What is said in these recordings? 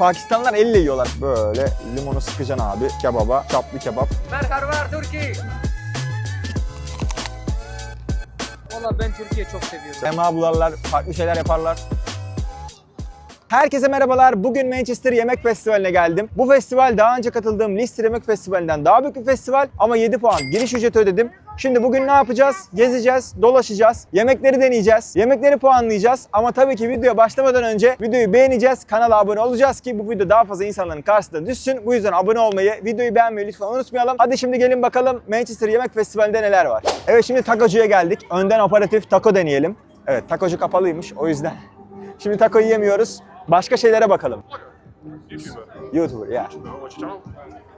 Pakistanlılar elle yiyorlar. Böyle limonu sıkacaksın abi kebaba. Çaplı kebap. Merhaba Türkiye. Valla ben Türkiye çok seviyorum. Sema bularlar, farklı şeyler yaparlar. Herkese merhabalar. Bugün Manchester Yemek Festivali'ne geldim. Bu festival daha önce katıldığım Leicester Yemek Festivali'nden daha büyük bir festival ama 7 puan giriş ücreti ödedim. Şimdi bugün ne yapacağız? Gezeceğiz, dolaşacağız, yemekleri deneyeceğiz, yemekleri puanlayacağız. Ama tabii ki videoya başlamadan önce videoyu beğeneceğiz, kanala abone olacağız ki bu video daha fazla insanların karşısına düşsün. Bu yüzden abone olmayı, videoyu beğenmeyi lütfen unutmayalım. Hadi şimdi gelin bakalım Manchester Yemek Festivali'nde neler var. Evet şimdi takocuya geldik. Önden operatif taco deneyelim. Evet takocu kapalıymış o yüzden. Şimdi taco yiyemiyoruz. Başka şeylere bakalım. YouTuber. YouTuber, yeah.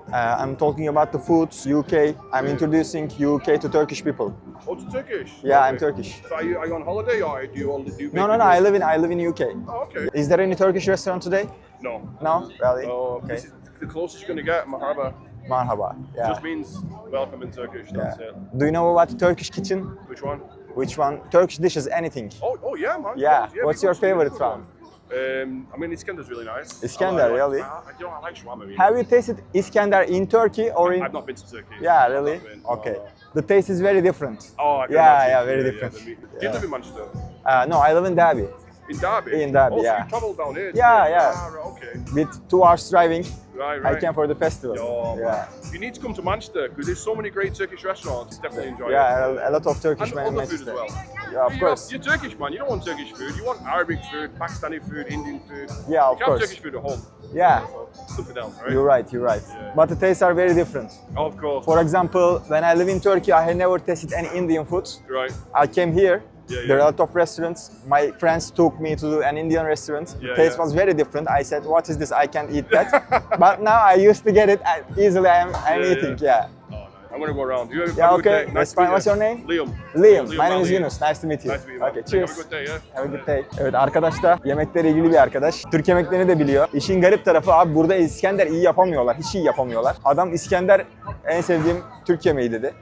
What's your channel? Uh, I'm talking about the foods, UK. I'm introducing UK to Turkish people. Oh, to Turkish. Yeah, I'm Turkish. So are you, are you on holiday or do you do? No, no, no. I live in I live in UK. Oh, okay. Is there any Turkish restaurant today? No. No, really. Oh, Okay. the closest you're gonna get. Marhaba. Marhaba. Yeah. Just means welcome in Turkish. That's yeah. it. Do you know about Turkish kitchen? Which one? Which one? Turkish dishes, anything. Oh, oh yeah, man. Yeah. Course, What's your favorite one? Um, I mean, Iskender's really nice. Iskender, I like, really? I, you know, I like shawarma. Really. Have you tasted Iskender in Turkey or in? I've not been to Turkey. Yeah, really. no, Okay. no. The taste is very different. Oh, I can Yeah, imagine. yeah, very different. the meat. Do you live in Manchester? Uh, no, I live in Derby. In Derby? In Derby, oh, yeah. So you travel down here? Yeah, yeah. Ah, right, okay. With two hours driving, Right, right. I came for the festival. Oh, yeah. You need to come to Manchester because there's so many great Turkish restaurants. Definitely enjoy it. Yeah, a, lot of Turkish And men in other food as Manchester. well. Yeah, of You course. You're Turkish, man. You don't want Turkish food. You want Arabic food, Pakistani food, Indian food. Yeah, you of can course. have Turkish food at home. Yeah, So, something else, right? you're right, you're right. Yeah. But the tastes are very different. Of course. For example, when I live in Turkey, I had never tasted any Indian food. right. I came here. Yeah, There are yeah. a lot of restaurants. My friends took me to an Indian restaurant. The Yeah, taste yeah. was very different. I said, "What is this? I can't eat that." but now I used to get it easily. I'm, I'm Yeah, eating. yeah. Yeah. Oh, nice. I'm gonna go around. You have Yeah, a good okay. day. That's to meet fine. What's you. your name? Liam. Liam. My name is. Yunus. Nice to meet you. Nice to meet you. Okay, Have cheers. a good day, yeah. Have a good day. Evet arkadaş da yemekle ilgili bir arkadaş. Türk yemeklerini de biliyor. İşin garip tarafı abi burada İskender iyi yapamıyorlar. Hiç iyi yapamıyorlar. Adam İskender en sevdiğim Türk yemeği dedi.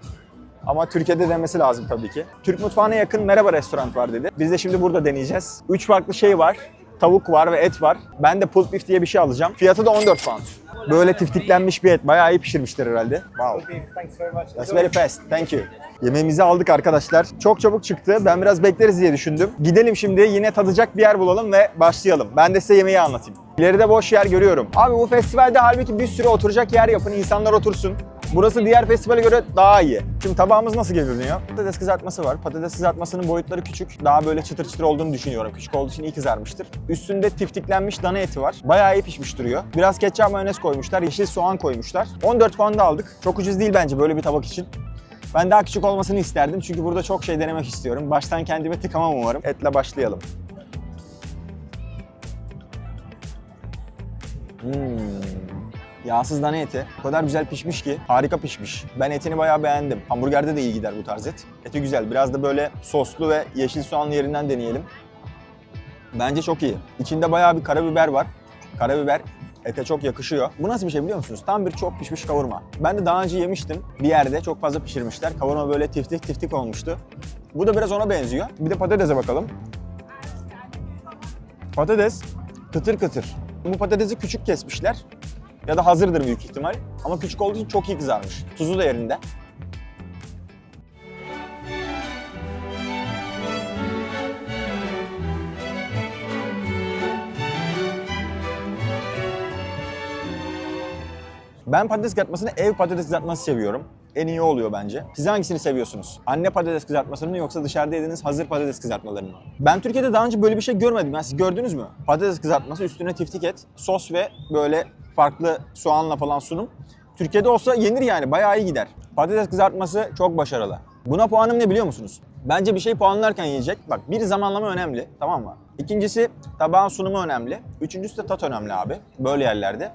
Ama Türkiye'de denmesi lazım tabii ki. Türk mutfağına yakın Merhaba restoran var dedi. Biz de şimdi burada deneyeceğiz. Üç farklı şey var. Tavuk var ve et var. Ben de pulled beef diye bir şey alacağım. Fiyatı da 14 pound. Böyle tiftiklenmiş bir et. Bayağı iyi pişirmişler herhalde. Wow. That's very fast. Thank you. Yemeğimizi aldık arkadaşlar. Çok çabuk çıktı. Ben biraz bekleriz diye düşündüm. Gidelim şimdi yine tadacak bir yer bulalım ve başlayalım. Ben de size yemeği anlatayım. İleride boş yer görüyorum. Abi bu festivalde halbuki bir sürü oturacak yer yapın. insanlar otursun. Burası diğer festivale göre daha iyi. Şimdi tabağımız nasıl görünüyor? Patates kızartması var. Patates kızartmasının boyutları küçük. Daha böyle çıtır çıtır olduğunu düşünüyorum. Küçük olduğu için iyi kızarmıştır. Üstünde tiftiklenmiş dana eti var. Bayağı iyi pişmiş duruyor. Biraz ketçap mayonez koymuşlar. Yeşil soğan koymuşlar. 14 puan da aldık. Çok ucuz değil bence böyle bir tabak için. Ben daha küçük olmasını isterdim çünkü burada çok şey denemek istiyorum. Baştan kendime tıkamam umarım. Etle başlayalım. Hmm. Yağsız dana eti. O kadar güzel pişmiş ki harika pişmiş. Ben etini bayağı beğendim. Hamburgerde de iyi gider bu tarz et. Eti güzel. Biraz da böyle soslu ve yeşil soğanlı yerinden deneyelim. Bence çok iyi. İçinde bayağı bir karabiber var. Karabiber ete çok yakışıyor. Bu nasıl bir şey biliyor musunuz? Tam bir çok pişmiş kavurma. Ben de daha önce yemiştim. Bir yerde çok fazla pişirmişler. Kavurma böyle tiftik tiftik olmuştu. Bu da biraz ona benziyor. Bir de patatese bakalım. Patates kıtır kıtır. Bu patatesi küçük kesmişler. Ya da hazırdır büyük ihtimal. Ama küçük olduğu için çok iyi kızarmış. Tuzu da yerinde. Ben patates kızartmasını ev patates kızartması seviyorum. En iyi oluyor bence. Siz hangisini seviyorsunuz? Anne patates kızartmasını mı yoksa dışarıda yediğiniz hazır patates kızartmalarını mı? Ben Türkiye'de daha önce böyle bir şey görmedim. Yani siz gördünüz mü? Patates kızartması üstüne tiftik et, sos ve böyle farklı soğanla falan sunum. Türkiye'de olsa yenir yani bayağı iyi gider. Patates kızartması çok başarılı. Buna puanım ne biliyor musunuz? Bence bir şey puanlarken yiyecek. Bak bir zamanlama önemli tamam mı? İkincisi tabağın sunumu önemli. Üçüncüsü de tat önemli abi böyle yerlerde.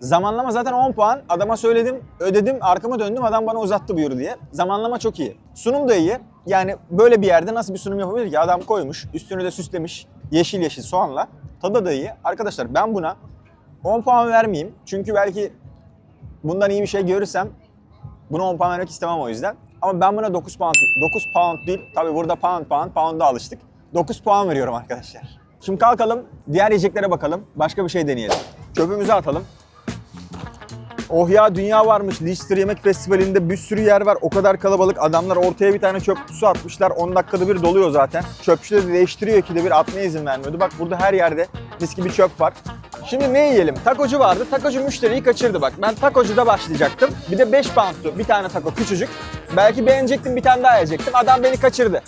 Zamanlama zaten 10 puan. Adama söyledim, ödedim, arkama döndüm. Adam bana uzattı buyur diye. Zamanlama çok iyi. Sunum da iyi. Yani böyle bir yerde nasıl bir sunum yapabilir ki? Adam koymuş, üstünü de süslemiş. Yeşil yeşil soğanla. Tadı da iyi. Arkadaşlar ben buna 10 puan vermeyeyim. Çünkü belki bundan iyi bir şey görürsem buna 10 puan vermek istemem o yüzden. Ama ben buna 9 pound, 9 pound değil. Tabi burada pound pound, pound'a alıştık. 9 puan veriyorum arkadaşlar. Şimdi kalkalım, diğer yiyeceklere bakalım. Başka bir şey deneyelim. Çöpümüzü atalım. Oh ya dünya varmış. Leicester Yemek Festivali'nde bir sürü yer var. O kadar kalabalık. Adamlar ortaya bir tane çöp kutusu atmışlar. 10 dakikada bir doluyor zaten. Çöpçü de değiştiriyor ki de bir atmaya izin vermiyordu. Bak burada her yerde mis gibi çöp var. Şimdi ne yiyelim? Takocu vardı. Takocu müşteriyi kaçırdı bak. Ben takocuda başlayacaktım. Bir de 5 pound'tu bir tane taco küçücük. Belki beğenecektim bir tane daha yiyecektim. Adam beni kaçırdı.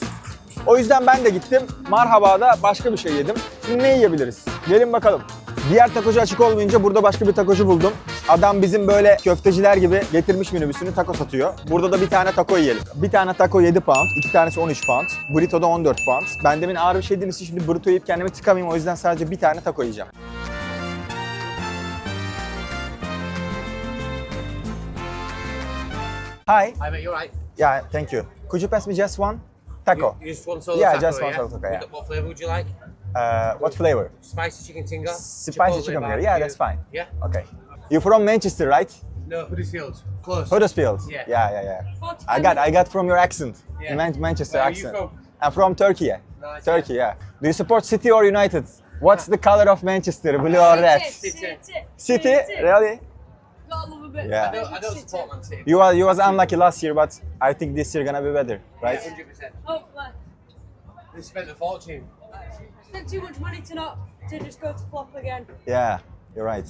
O yüzden ben de gittim. Marhaba'da başka bir şey yedim. Şimdi ne yiyebiliriz? Gelin bakalım. Diğer takocu açık olmayınca burada başka bir takocu buldum. Adam bizim böyle köfteciler gibi getirmiş minibüsünü taco satıyor. Burada da bir tane taco yiyelim. Bir tane taco 7 pound, iki tanesi 13 pound. Burrito da 14 pound. Ben demin ağır bir şey için şimdi burrito yiyip kendimi tıkamayayım. O yüzden sadece bir tane taco yiyeceğim. Hi. I bet you're right. Yeah, thank you. Could you pass me just one taco? You, you just want solo Yeah, taco, just one yeah? solo taco, yeah. What- flavour would you like? Uh, what flavor? Spicy chicken tinga? Spicy Chipotle chicken barbecue? Yeah, that's fine. Yeah? Okay. You're from Manchester, right? No, Huddersfield. Close. Huddersfield. Yeah. yeah, yeah. yeah. I got, I got from your accent, Yeah. Man- Manchester Where are you accent. from? I'm from Turkey. Nice, Turkey, yeah. Do you support City or United? What's ah. the color of Manchester? Blue or red? City. City, really? Gotta love a bit. Yeah. I don't, I don't support Man City. You was, you was unlucky last year, but I think this year gonna be better, right? 100%. Hopefully. They spent a fortune. Spent too much money to not to just go to flop again. Yeah, you're right.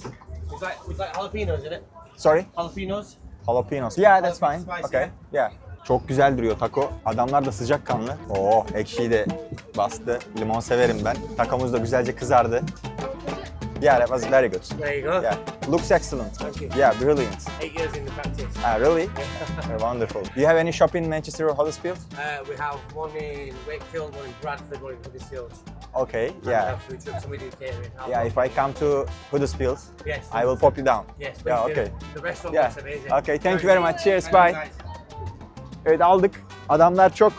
Would like, would like jalapenos in it? Sorry? Jalapenos? Jalapenos. Yeah, that's fine. Spicy, Okay. Yeah. Çok güzel duruyor taco. Adamlar da sıcakkanlı. Oo, ekşiyi de bastı. Limon severim ben. Takomuz da güzelce kızardı. Yeah, that was very good. There you go. Yeah, looks excellent. Thank you. Yeah, brilliant. Eight years in the practice. Ah, really? Wonderful. Do you have any shop in Manchester or Huddersfield? Uh, we have one in Wakefield, one in Bradford, one in Huddersfield. Okay, And we yeah. have food trucks and we do catering. Yeah, if I come to Huddersfield, Yes. I will pop you down. Yes, Yeah, please do. okay. The restaurant Yeah. looks amazing. Okay, thank you very much. Cheers, bye. nice. Evet aldık. Adamlar çok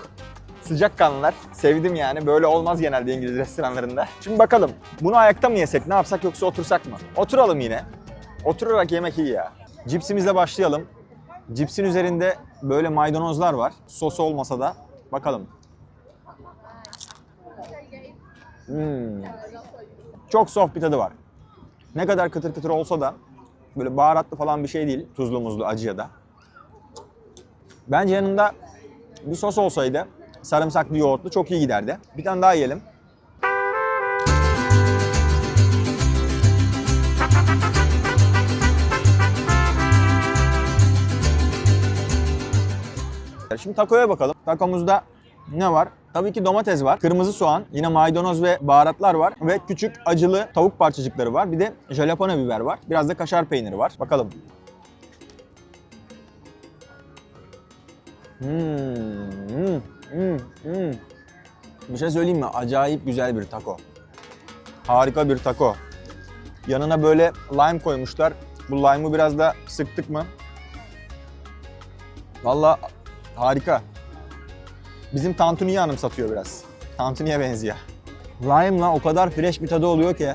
sıcakkanlılar. Sevdim yani. Böyle olmaz genelde İngiliz restoranlarında. Şimdi bakalım. Bunu ayakta mı yesek, ne yapsak yoksa otursak mı? Oturalım yine. Oturarak yemek iyi ya. Cipsimizle başlayalım. Cipsin üzerinde böyle maydanozlar var. Sos olmasa da. Bakalım. Hmm. Çok soft bir tadı var. Ne kadar kıtır kıtır olsa da böyle baharatlı falan bir şey değil. Tuzlu muzlu acı ya da. Bence yanında bir sos olsaydı sarımsaklı yoğurtlu çok iyi giderdi. Bir tane daha yiyelim. Şimdi takoya bakalım. Takomuzda ne var? Tabii ki domates var, kırmızı soğan, yine maydanoz ve baharatlar var ve küçük acılı tavuk parçacıkları var. Bir de jalapeno biber var. Biraz da kaşar peyniri var. Bakalım. Hmm, hmm, hmm. Bir şey söyleyeyim mi? Acayip güzel bir taco. Harika bir taco. Yanına böyle lime koymuşlar. Bu lime'ı biraz da sıktık mı? Vallahi harika. Bizim tantuniyi anımsatıyor biraz. Tantuniye benziyor. Lime'la o kadar fresh bir tadı oluyor ki.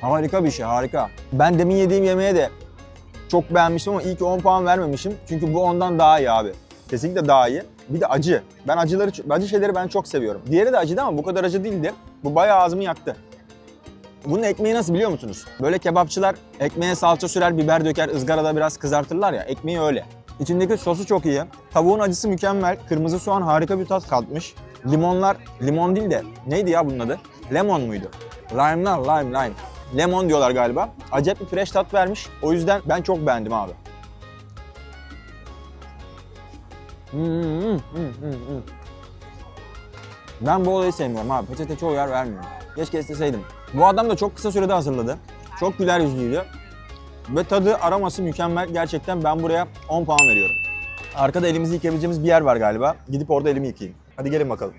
Harika bir şey, harika. Ben demin yediğim yemeğe de çok beğenmiştim ama iyi ki 10 puan vermemişim. Çünkü bu ondan daha iyi abi. Kesinlikle daha iyi. Bir de acı. Ben acıları, acı şeyleri ben çok seviyorum. Diğeri de acıydı ama bu kadar acı değildi. Bu bayağı ağzımı yaktı. Bunun ekmeği nasıl biliyor musunuz? Böyle kebapçılar ekmeğe salça sürer, biber döker, ızgarada biraz kızartırlar ya. Ekmeği öyle. İçindeki sosu çok iyi. Tavuğun acısı mükemmel. Kırmızı soğan harika bir tat katmış. Limonlar, limon değil de neydi ya bunun adı? Lemon muydu? Lime'lar, lime, lime. Lemon diyorlar galiba. Acayip bir fresh tat vermiş. O yüzden ben çok beğendim abi. Ben bu olayı sevmiyorum abi. Peçete çoğu yer vermiyor. Keşke isteseydim. Bu adam da çok kısa sürede hazırladı. Çok güler yüzlüydü. Ve tadı aroması mükemmel. Gerçekten ben buraya 10 puan veriyorum. Arkada elimizi yıkayabileceğimiz bir yer var galiba. Gidip orada elimi yıkayayım. Hadi gelin bakalım.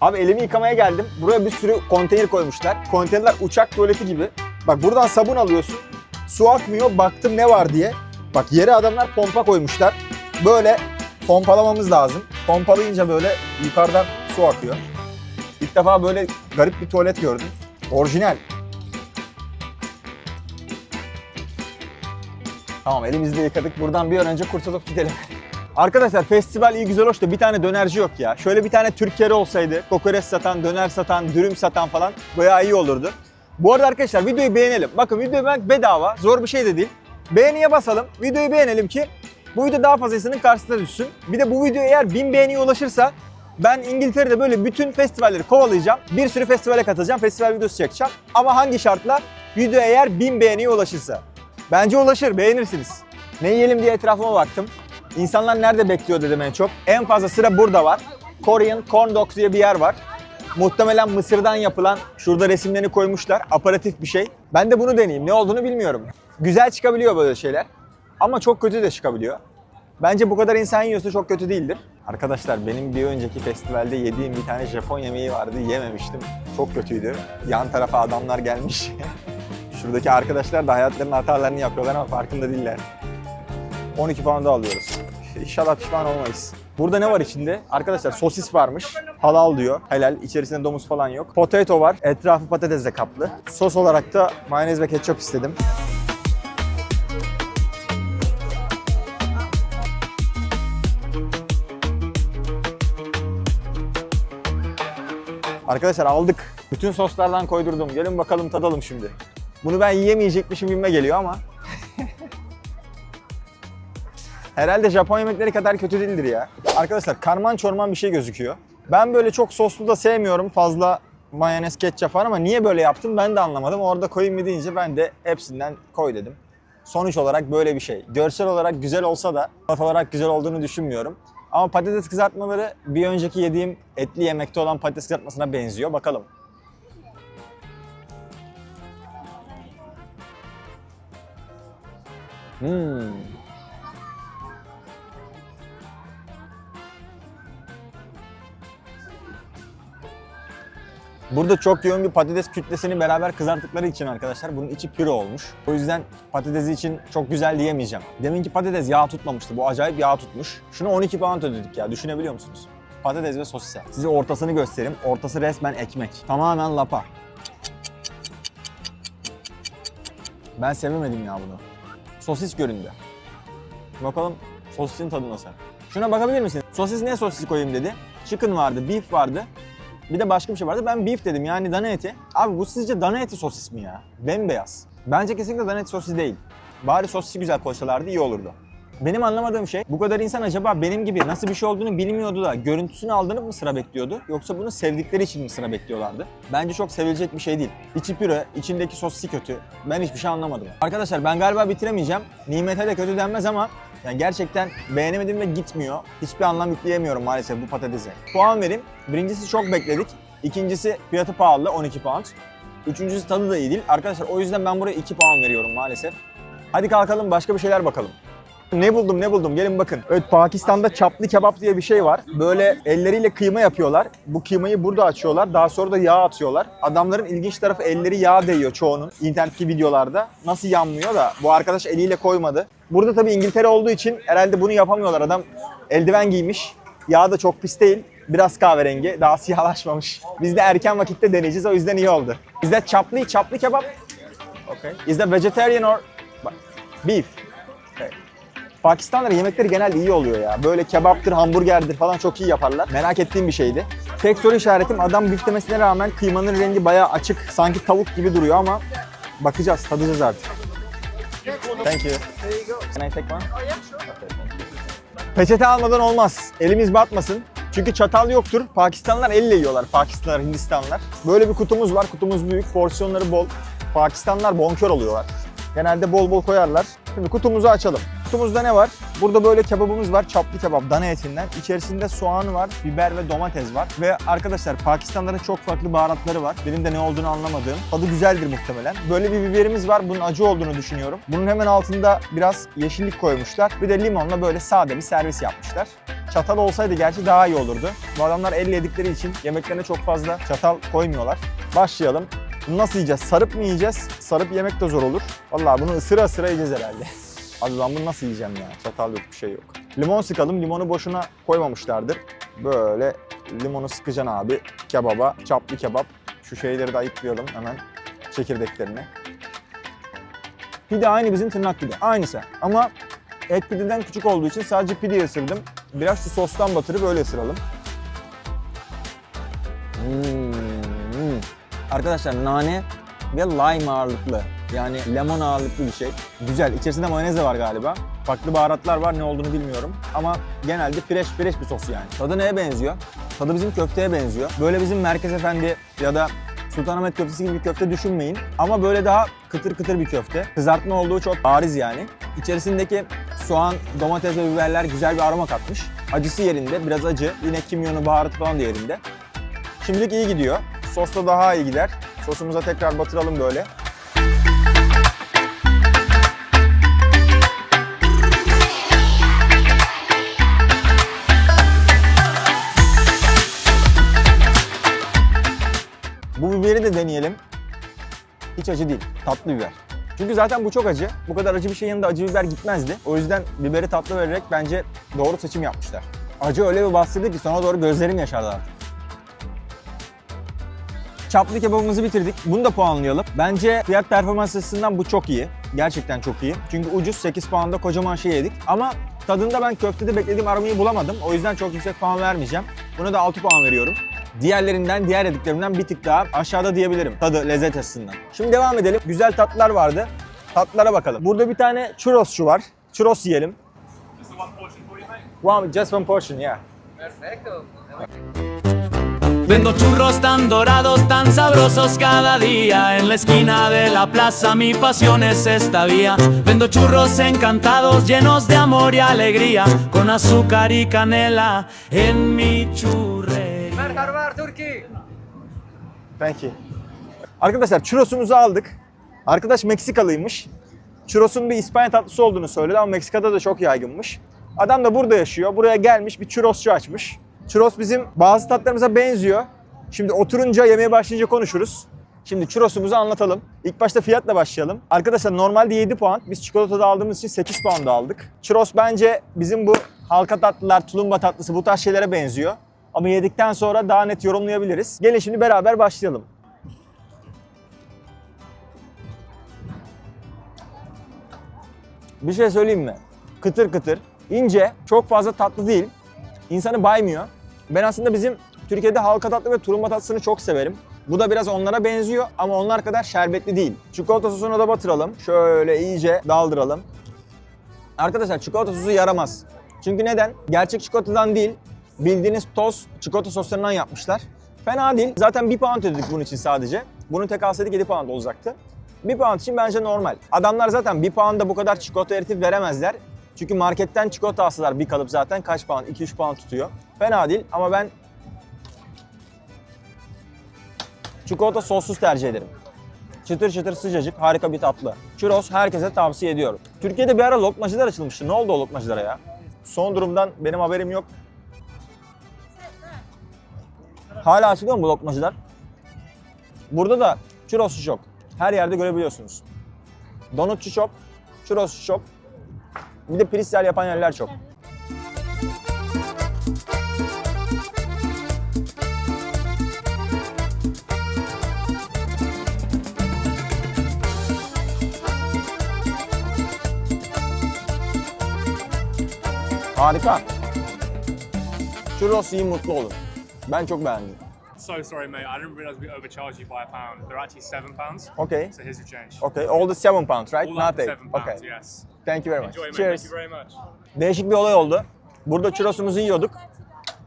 Abi elimi yıkamaya geldim. Buraya bir sürü konteyner koymuşlar. Konteynerler uçak tuvaleti gibi. Bak buradan sabun alıyorsun. Su akmıyor. Baktım ne var diye. Bak yere adamlar pompa koymuşlar. Böyle pompalamamız lazım. Pompalayınca böyle yukarıdan su akıyor. İlk defa böyle garip bir tuvalet gördüm. Orijinal. Tamam elimizi de yıkadık. Buradan bir an önce kurtulup gidelim. Arkadaşlar festival iyi güzel hoş da bir tane dönerci yok ya. Şöyle bir tane Türk yeri olsaydı kokoreç satan, döner satan, dürüm satan falan bayağı iyi olurdu. Bu arada arkadaşlar videoyu beğenelim. Bakın video ben bedava, zor bir şey de değil. Beğeniye basalım, videoyu beğenelim ki bu video daha fazlasının karşısına düşsün. Bir de bu video eğer 1000 beğeniye ulaşırsa ben İngiltere'de böyle bütün festivalleri kovalayacağım. Bir sürü festivale katılacağım, festival videosu çekeceğim. Ama hangi şartla? Video eğer 1000 beğeniye ulaşırsa. Bence ulaşır, beğenirsiniz. Ne yiyelim diye etrafıma baktım. İnsanlar nerede bekliyor dedim en çok. En fazla sıra burada var. Korean Corn Dogs diye bir yer var. Muhtemelen mısırdan yapılan, şurada resimlerini koymuşlar. Aparatif bir şey. Ben de bunu deneyeyim. Ne olduğunu bilmiyorum. Güzel çıkabiliyor böyle şeyler. Ama çok kötü de çıkabiliyor. Bence bu kadar insan yiyorsa çok kötü değildir. Arkadaşlar benim bir önceki festivalde yediğim bir tane Japon yemeği vardı. Yememiştim. Çok kötüydü. Yan tarafa adamlar gelmiş. Şuradaki arkadaşlar da hayatlarının hatalarını yapıyorlar ama farkında değiller. 12 pound da alıyoruz. İnşallah pişman olmayız. Burada ne var içinde? Arkadaşlar sosis varmış. Halal diyor. Helal. İçerisinde domuz falan yok. Potato var. Etrafı patatesle kaplı. Sos olarak da mayonez ve ketçap istedim. Arkadaşlar aldık. Bütün soslardan koydurdum. Gelin bakalım tadalım şimdi. Bunu ben yiyemeyecekmişim gibime geliyor ama. Herhalde Japon yemekleri kadar kötü değildir ya. Arkadaşlar karman çorman bir şey gözüküyor. Ben böyle çok soslu da sevmiyorum fazla mayonez, ketçap falan ama niye böyle yaptım ben de anlamadım. Orada koyayım mı deyince ben de hepsinden koy dedim. Sonuç olarak böyle bir şey. Görsel olarak güzel olsa da tat olarak güzel olduğunu düşünmüyorum. Ama patates kızartmaları bir önceki yediğim etli yemekte olan patates kızartmasına benziyor. Bakalım. Hmm. Burada çok yoğun bir patates kütlesini beraber kızarttıkları için arkadaşlar bunun içi püre olmuş. O yüzden patatesi için çok güzel diyemeyeceğim. Deminki patates yağ tutmamıştı. Bu acayip yağ tutmuş. Şunu 12 pound ödedik ya. Düşünebiliyor musunuz? Patates ve sosise. Size ortasını göstereyim. Ortası resmen ekmek. Tamamen lapa. Ben sevemedim ya bunu. Sosis göründü. Bakalım sosisin tadı nasıl? Şuna bakabilir misin? Sosis ne sosisi koyayım dedi. Chicken vardı, beef vardı. Bir de başka bir şey vardı. Ben beef dedim yani dana eti. Abi bu sizce dana eti sosis mi ya? Bembeyaz. Bence kesinlikle dana eti sosis değil. Bari sosisi güzel koysalardı iyi olurdu. Benim anlamadığım şey bu kadar insan acaba benim gibi nasıl bir şey olduğunu bilmiyordu da görüntüsünü aldırıp mı sıra bekliyordu yoksa bunu sevdikleri için mi sıra bekliyorlardı? Bence çok sevilecek bir şey değil. İçi püre, içindeki sosisi kötü. Ben hiçbir şey anlamadım. Arkadaşlar ben galiba bitiremeyeceğim. Nimete de kötü denmez ama yani gerçekten beğenemedim ve gitmiyor. Hiçbir anlam yükleyemiyorum maalesef bu patatese. Puan vereyim. Birincisi çok bekledik. İkincisi fiyatı pahalı 12 pound. Üçüncüsü tadı da iyi değil. Arkadaşlar o yüzden ben buraya 2 puan veriyorum maalesef. Hadi kalkalım başka bir şeyler bakalım. Ne buldum ne buldum gelin bakın. Evet Pakistan'da çaplı kebap diye bir şey var. Böyle elleriyle kıyma yapıyorlar. Bu kıymayı burada açıyorlar. Daha sonra da yağ atıyorlar. Adamların ilginç tarafı elleri yağ değiyor çoğunun internetteki videolarda. Nasıl yanmıyor da bu arkadaş eliyle koymadı. Burada tabii İngiltere olduğu için herhalde bunu yapamıyorlar. Adam eldiven giymiş. Yağ da çok pis değil. Biraz kahverengi. Daha siyahlaşmamış. Biz de erken vakitte deneyeceğiz. O yüzden iyi oldu. Is that çaplı, çaplı kebap? Okay. Is that vegetarian or beef? Pakistanlıların yemekleri genelde iyi oluyor ya. Böyle kebaptır, hamburgerdir falan çok iyi yaparlar. Merak ettiğim bir şeydi. Tek soru işaretim adam beef demesine rağmen kıymanın rengi bayağı açık. Sanki tavuk gibi duruyor ama bakacağız, tadacağız artık. Thank you. Can I take one? Peçete almadan olmaz. Elimiz batmasın. Çünkü çatal yoktur. Pakistanlılar elle yiyorlar. Pakistanlılar, Hindistanlılar. Böyle bir kutumuz var. Kutumuz büyük. Porsiyonları bol. Pakistanlılar bonkör oluyorlar. Genelde bol bol koyarlar. Şimdi kutumuzu açalım. Kutumuzda ne var? Burada böyle kebabımız var. Çaplı kebap, dana etinden. İçerisinde soğan var, biber ve domates var. Ve arkadaşlar Pakistanlıların çok farklı baharatları var. Benim de ne olduğunu anlamadığım. Tadı güzeldir muhtemelen. Böyle bir biberimiz var. Bunun acı olduğunu düşünüyorum. Bunun hemen altında biraz yeşillik koymuşlar. Bir de limonla böyle sade bir servis yapmışlar. Çatal olsaydı gerçi daha iyi olurdu. Bu adamlar elle yedikleri için yemeklerine çok fazla çatal koymuyorlar. Başlayalım. Nasıl yiyeceğiz? Sarıp mı yiyeceğiz? Sarıp yemek de zor olur. Vallahi bunu ısıra ısıra yiyeceğiz herhalde. Abi ben bunu nasıl yiyeceğim ya? Çatal yok bir şey yok. Limon sıkalım. Limonu boşuna koymamışlardır. Böyle limonu sıkacaksın abi kebaba. Çaplı kebap. Şu şeyleri de ayıklayalım hemen çekirdeklerini. Pide aynı bizim tırnak pide. Aynısı. Ama Et pideden küçük olduğu için sadece pideyi ısırdım. Biraz şu sostan batırıp öyle ısıralım. Hmm. Arkadaşlar nane ve lime ağırlıklı. Yani lemon ağırlıklı bir şey. Güzel. İçerisinde mayonez de var galiba. Farklı baharatlar var ne olduğunu bilmiyorum. Ama genelde fresh fresh bir sos yani. Tadı neye benziyor? Tadı bizim köfteye benziyor. Böyle bizim Merkez Efendi ya da Sultanahmet köftesi gibi bir köfte düşünmeyin. Ama böyle daha kıtır kıtır bir köfte. Kızartma olduğu çok bariz yani. İçerisindeki soğan, domates ve biberler güzel bir aroma katmış. Acısı yerinde, biraz acı. Yine kimyonu, baharatı falan da yerinde. Şimdilik iyi gidiyor. Sosla daha iyi gider. Sosumuza tekrar batıralım böyle. Bu biberi de deneyelim. Hiç acı değil. Tatlı biber. Çünkü zaten bu çok acı. Bu kadar acı bir şeyin yanında acı biber gitmezdi. O yüzden biberi tatlı vererek bence doğru seçim yapmışlar. Acı öyle bir bastırdı ki sonra doğru gözlerim yaşardı artık. Çaplı kebabımızı bitirdik. Bunu da puanlayalım. Bence fiyat performans açısından bu çok iyi. Gerçekten çok iyi. Çünkü ucuz 8 puanda kocaman şey yedik. Ama tadında ben köftede beklediğim aromayı bulamadım. O yüzden çok yüksek puan vermeyeceğim. Buna da 6 puan veriyorum. Diğerlerinden, diğer yediklerimden bir tık daha aşağıda diyebilirim. Tadı, lezzet açısından. Şimdi devam edelim. Güzel tatlılar vardı. Tatlılara bakalım. Burada bir tane churros şu var. Churros yiyelim. One, just one portion, yeah. Perfecto. Vendo churros tan dorados, tan sabrosos cada día. En la esquina de la plaza mi pasión es esta vía. Vendo churros encantados, llenos de amor y alegría. Con azúcar y canela en mi churrería. Turkey. Thank you. Arkadaşlar churrosumuzu aldık. Arkadaş Meksikalıymış. Churros'un bir İspanya tatlısı olduğunu söyledi ama Meksika'da da çok yaygınmış. Adam da burada yaşıyor. Buraya gelmiş bir churrosçu açmış. Churros bizim bazı tatlarımıza benziyor. Şimdi oturunca yemeye başlayınca konuşuruz. Şimdi churros'umuzu anlatalım. İlk başta fiyatla başlayalım. Arkadaşlar normalde 7 puan. Biz çikolatada aldığımız için 8 puan da aldık. Churros bence bizim bu halka tatlılar, tulumba tatlısı bu tarz şeylere benziyor. Ama yedikten sonra daha net yorumlayabiliriz. Gelin şimdi beraber başlayalım. Bir şey söyleyeyim mi? Kıtır kıtır, ince, çok fazla tatlı değil. İnsanı baymıyor. Ben aslında bizim Türkiye'de halka tatlı ve tulumba tatlısını çok severim. Bu da biraz onlara benziyor ama onlar kadar şerbetli değil. Çikolata sosuna da batıralım. Şöyle iyice daldıralım. Arkadaşlar çikolata sosu yaramaz. Çünkü neden? Gerçek çikolatadan değil, bildiğiniz toz çikolata soslarından yapmışlar. Fena değil. Zaten bir pound ödedik bunun için sadece. Bunu tek alsaydık 7 pound olacaktı. Bir pound için bence normal. Adamlar zaten bir poundda bu kadar çikolata eritip veremezler. Çünkü marketten çikolata alsalar bir kalıp zaten kaç pound? 2-3 pound tutuyor. Fena değil ama ben çikolata sossuz tercih ederim. Çıtır çıtır sıcacık harika bir tatlı. Churros herkese tavsiye ediyorum. Türkiye'de bir ara lokmacılar açılmıştı. Ne oldu o lokmacılara ya? Son durumdan benim haberim yok. Hala açılıyor mu bu lokmacılar? Burada da churros shop. Her yerde görebiliyorsunuz. Donutçu shop, churros shop. Bir de prisler yapan yerler çok. Harika. Churros yiyin mutlu olun. Ben çok beğendim. So sorry, mate. I didn't realize we overcharged you by a pound. They're actually seven pounds. Okay. So here's your change. Okay, all the seven pounds, right? All Not up to eight. seven pounds. Okay. Yes. Thank you very much. Enjoy, mate. Cheers. Thank you very much. Değişik bir olay oldu. Burada churrosumuzu yiyorduk.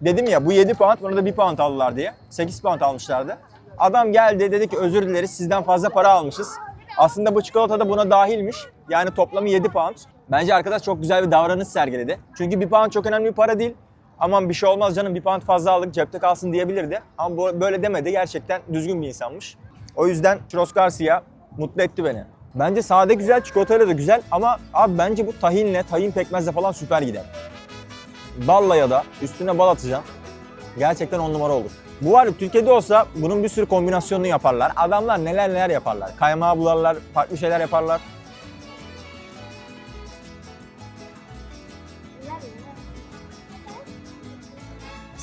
Dedim ya bu 7 pound, bunu da 1 pound aldılar diye. 8 pound almışlardı. Adam geldi dedi ki özür dileriz sizden fazla para almışız. Aslında bu çikolata da buna dahilmiş. Yani toplamı 7 pound. Bence arkadaş çok güzel bir davranış sergiledi. Çünkü 1 pound çok önemli bir para değil. Aman bir şey olmaz canım 1 pound fazla aldık cepte kalsın diyebilirdi. Ama böyle demedi. Gerçekten düzgün bir insanmış. O yüzden Churros Garcia mutlu etti beni. Bence sade güzel, çikolatayla da güzel ama abi bence bu tahinle, tahin pekmezle falan süper gider. Balla ya da üstüne bal atacağım. Gerçekten on numara olur. Bu var Türkiye'de olsa bunun bir sürü kombinasyonunu yaparlar. Adamlar neler neler yaparlar. Kaymağı bularlar, farklı şeyler yaparlar.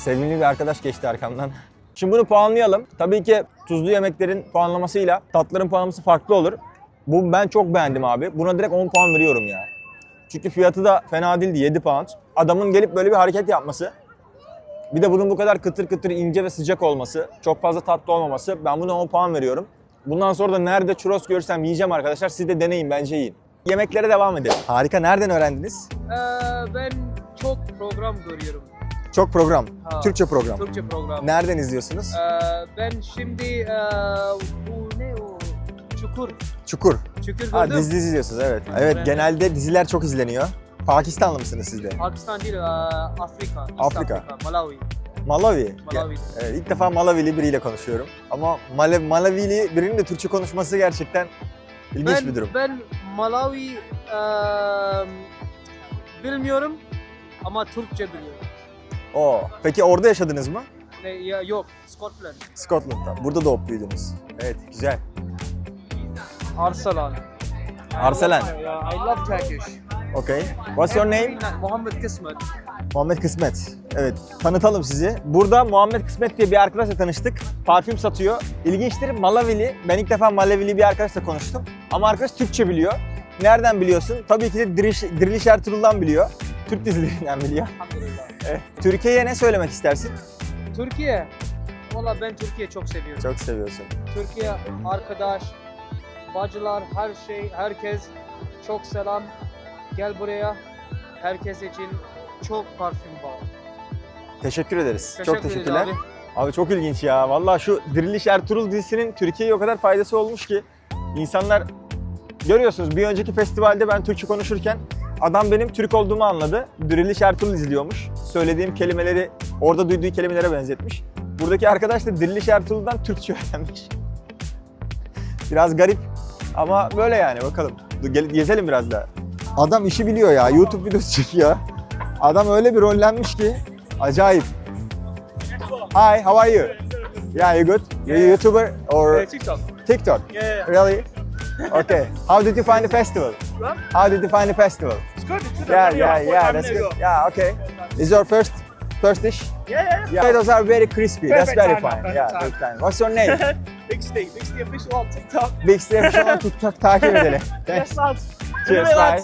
Sevimli bir arkadaş geçti arkamdan. Şimdi bunu puanlayalım. Tabii ki tuzlu yemeklerin puanlamasıyla tatların puanlaması farklı olur. Bu ben çok beğendim abi. Buna direkt 10 puan veriyorum ya. Çünkü fiyatı da fena değildi 7 pound. Adamın gelip böyle bir hareket yapması. Bir de bunun bu kadar kıtır kıtır ince ve sıcak olması, çok fazla tatlı olmaması. Ben buna 10 puan veriyorum. Bundan sonra da nerede churros görürsem yiyeceğim arkadaşlar. Siz de deneyin bence yiyin. Yemeklere devam edelim. Harika. Nereden öğrendiniz? Ee, ben çok program görüyorum. Çok program. Ha. Türkçe program. Türkçe program. Nereden izliyorsunuz? Ee, ben şimdi ee, bu ne o? Çukur. Çukur. Çukur Ha, gördüm. dizi izliyorsunuz evet. Evet Ben- genelde diziler çok izleniyor. Pakistanlı mısınız siz de? Pakistan değil, ee, Afrika. East Afrika. Malawi. Malawi. Malawi. Evet, ilk defa Malavili biriyle konuşuyorum. Ama Mala, Malavili birinin de Türkçe konuşması gerçekten ilginç ben, bir durum. Ben Malawi ee, bilmiyorum ama Türkçe biliyorum. Oo. Peki orada yaşadınız mı? Ne, ya, yok, Scotland. Scotland'da. Burada doğup büyüdünüz. Evet, güzel. Arsalan. Arsalan. I love Turkish. Okay. What's your name? Muhammed Kısmet. Muhammed Kısmet. Evet, tanıtalım sizi. Burada Muhammed Kısmet diye bir arkadaşla tanıştık. Parfüm satıyor. İlginçtir, Malavili. Ben ilk defa Malavili bir arkadaşla konuştum. Ama arkadaş Türkçe biliyor. Nereden biliyorsun? Tabii ki de Diriliş, Diriliş Ertuğrul'dan biliyor. Türk dizilerinden biliyor. Alhamdulillah. Evet. Türkiye'ye ne söylemek istersin? Türkiye. Valla ben Türkiye çok seviyorum. Çok seviyorsun. Türkiye arkadaş, bacılar, her şey, herkes çok selam. Gel buraya. Herkes için çok parfüm var. Teşekkür ederiz. Teşekkür çok teşekkürler. abi. Abi çok ilginç ya. Vallahi şu Diriliş Ertuğrul dizisinin Türkiye'ye o kadar faydası olmuş ki insanlar görüyorsunuz bir önceki festivalde ben Türkçe konuşurken adam benim Türk olduğumu anladı. Diriliş Ertuğrul izliyormuş. Söylediğim kelimeleri orada duyduğu kelimelere benzetmiş. Buradaki arkadaş da Diriliş Ertuğrul'dan Türkçe öğrenmiş. Biraz garip ama böyle yani bakalım. Gel, gezelim biraz daha. Adam işi biliyor ya. YouTube videosu çekiyor. Adam öyle bir rollenmiş ki acayip. Hi, how are you? Yeah, you good? You YouTuber or TikTok. TikTok? Yeah, Really? Okay. How did you find the festival? How did you find the festival? Good. Yeah, yeah, yeah. That's good. Yeah, okay. Is your first first dish? Yeah, yeah. Yeah, those are very crispy. That's Perfect very time, fine. perfect Yeah, time. perfect time. What's your name? Big Steve. Big Steve official on TikTok. Big Steve şu an TikTok takip edelim. Yes, lads. Cheers, Bye.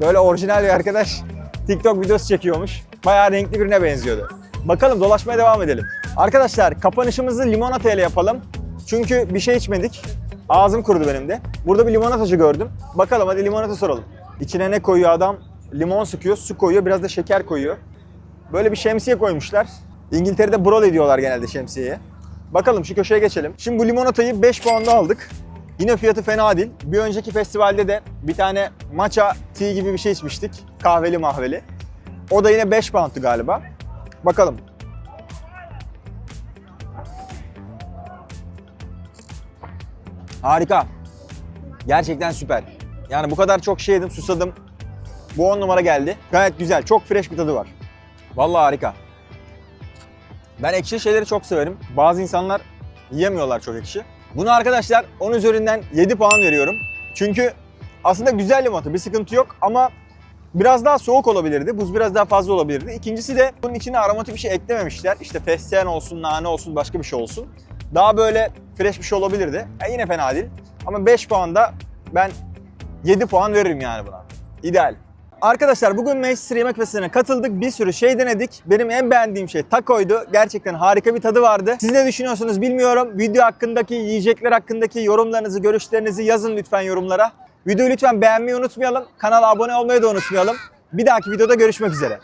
Böyle orijinal bir arkadaş TikTok videosu çekiyormuş. Bayağı renkli birine benziyordu. Bakalım dolaşmaya devam edelim. Arkadaşlar kapanışımızı limonata ile yapalım. Çünkü bir şey içmedik. Ağzım kurudu benim de. Burada bir limonatacı gördüm. Bakalım hadi limonata soralım. İçine ne koyuyor adam? Limon sıkıyor, su koyuyor, biraz da şeker koyuyor. Böyle bir şemsiye koymuşlar. İngiltere'de brol ediyorlar genelde şemsiyeye. Bakalım şu köşeye geçelim. Şimdi bu limonatayı 5 puanda aldık. Yine fiyatı fena değil. Bir önceki festivalde de bir tane matcha tea gibi bir şey içmiştik. Kahveli mahveli. O da yine 5 pound'tu galiba. Bakalım. Harika. Gerçekten süper. Yani bu kadar çok şey yedim, susadım. Bu 10 numara geldi. Gayet güzel, çok fresh bir tadı var. Vallahi harika. Ben ekşi şeyleri çok severim. Bazı insanlar yiyemiyorlar çok ekşi. Bunu arkadaşlar 10 üzerinden 7 puan veriyorum. Çünkü aslında güzel limonata bir sıkıntı yok ama biraz daha soğuk olabilirdi. Buz biraz daha fazla olabilirdi. İkincisi de bunun içine aromatik bir şey eklememişler. İşte fesleğen olsun, nane olsun, başka bir şey olsun. Daha böyle fresh bir şey olabilirdi. E yine fena değil. Ama 5 puanda ben 7 puan veririm yani buna. İdeal. Arkadaşlar bugün Manchester Yemek Festivali'ne katıldık. Bir sürü şey denedik. Benim en beğendiğim şey takoydu. Gerçekten harika bir tadı vardı. Siz ne düşünüyorsunuz bilmiyorum. Video hakkındaki, yiyecekler hakkındaki yorumlarınızı, görüşlerinizi yazın lütfen yorumlara. Videoyu lütfen beğenmeyi unutmayalım. Kanala abone olmayı da unutmayalım. Bir dahaki videoda görüşmek üzere.